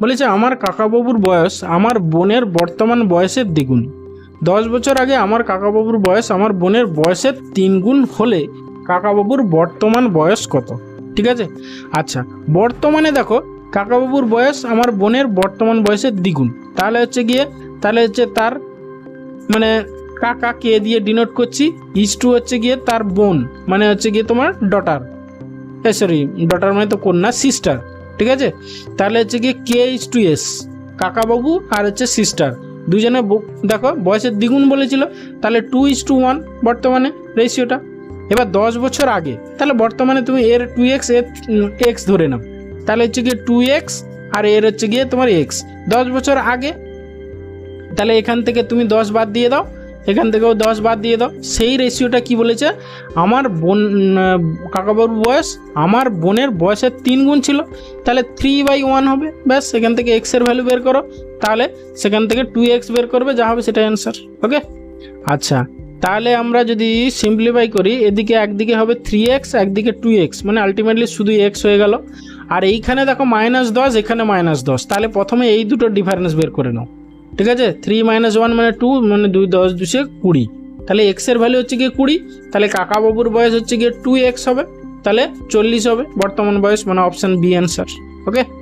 বলেছে আমার কাকাবাবুর বয়স আমার বোনের বর্তমান বয়সের দ্বিগুণ। দশ বছর আগে আমার কাকাবাবুর বয়স আমার বোনের বয়সের তিন গুণ হলে কাকাবাবুর বর্তমান বয়স কত? ঠিক আছে? আচ্ছা বর্তমানে দেখো, কাকাবাবুর বয়স আমার বোনের বর্তমান বয়সের দ্বিগুণ। তাহলে হচ্ছে গিয়ে, তাহলে হচ্ছে তার মানে কাকা কে দিয়ে ডিনোট করছি? ইস টু হচ্ছে গিয়ে তার বোন মানে হচ্ছে গিয়ে তোমার ডটার সরি ডটার মানে তো কন্যা সিস্টার ঠিক আছে? তাহলে হচ্ছে গিয়ে কে এইচ টু এস কাকাবাবু আর হচ্ছে সিস্টার দুজনে দেখো, বয়সের দ্বিগুণ বলেছিল, তাহলে টু ইস টু ওয়ান বর্তমানে রেশিওটা এবার দশ বছর আগে, তাহলে বর্তমানে তুমি এর টু এক্সের এক্স ধরে নাও। তাহলে হচ্ছে গিয়ে টু এক্স আর এর হচ্ছে গিয়ে তোমার এক্স দশ বছর আগে, তাহলে এখান থেকে তুমি দশ বাদ দিয়ে দাও এখান থেকেও দশ বাদ দিয়ে দাও। সেই রেশিওটা কি বলেছে? আমার বোন কাকাবাবুর বয়স, আমার বোনের বয়সের তিন গুণ ছিল। তাহলে থ্রি বাই ওয়ান হবে। ব্যাস, সেখান থেকে এক্সের ভ্যালু বের করো। তাহলে সেখান থেকে টু এক্স বের করবে, যা হবে সেটাই অ্যান্সার ওকে আচ্ছা তাহলে আমরা যদি সিম্পলিফাই করি, এদিকে একদিকে হবে থ্রি এক্স একদিকে টু এক্স মানে আলটিমেটলি শুধু এক্স হয়ে গেল। আর এইখানে দেখো মাইনাস দশ, এখানে মাইনাস দশ। তাহলে প্রথমে এই দুটো ডিফারেন্স বের করে নাও। ঠিক আছে? থ্রি মাইনাস ওয়ান মানে টু মানে দুই, দশ দুশে কুড়ি। তাহলে এক্সের ভ্যালু হচ্ছে গিয়ে কুড়ি। তাহলে কাকাবাবুর বয়স হচ্ছে গিয়ে টু এক্স হবে। তাহলে চল্লিশ হবে। বর্তমান বয়স মানে অপশান বি অ্যান্সার ওকে